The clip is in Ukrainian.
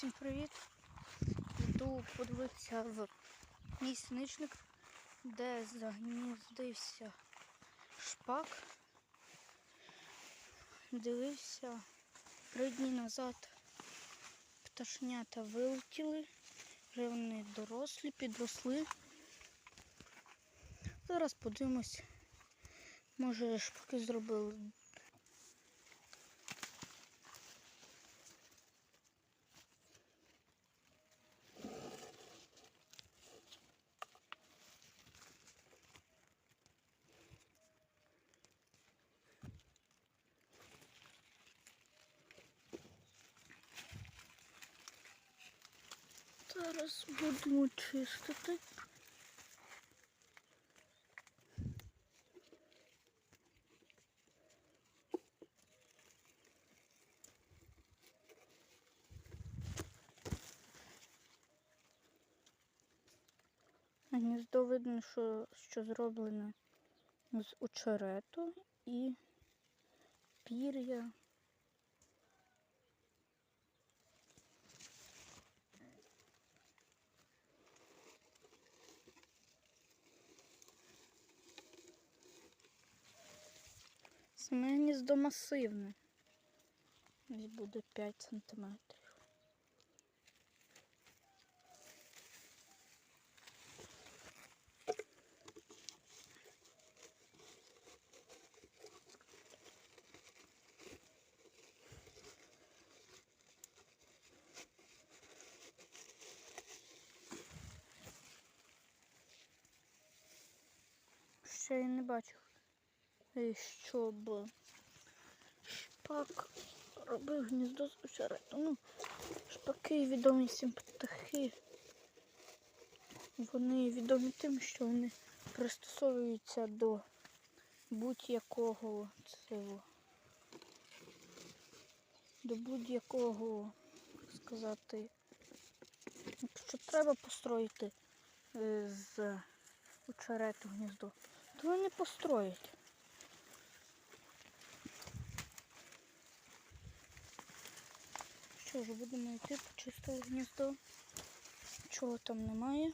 Всім привіт! Йду подивитися в мій сничник, де загніздився шпак. Дивився три дні назад пташнята вилетіли, вже вони дорослі, підросли. Зараз подивимось, може шпаки зробили Зараз будемо чистити. Гніздо видно, що, що зроблене з очерету і пір'я. Саме гніздо масивне. Десь буде 5 сантиметрів. Ще я не бачив, е, щоб шпак робив гніздо з очерету. Ну, шпаки відомі всім птахи. Вони відомі тим, що вони пристосовуються до будь-якого цього. До будь-якого, як сказати, якщо треба построїти е, з очерету гніздо, то вони построять. Що ж, будемо йти почистити гніздо. Чого там немає.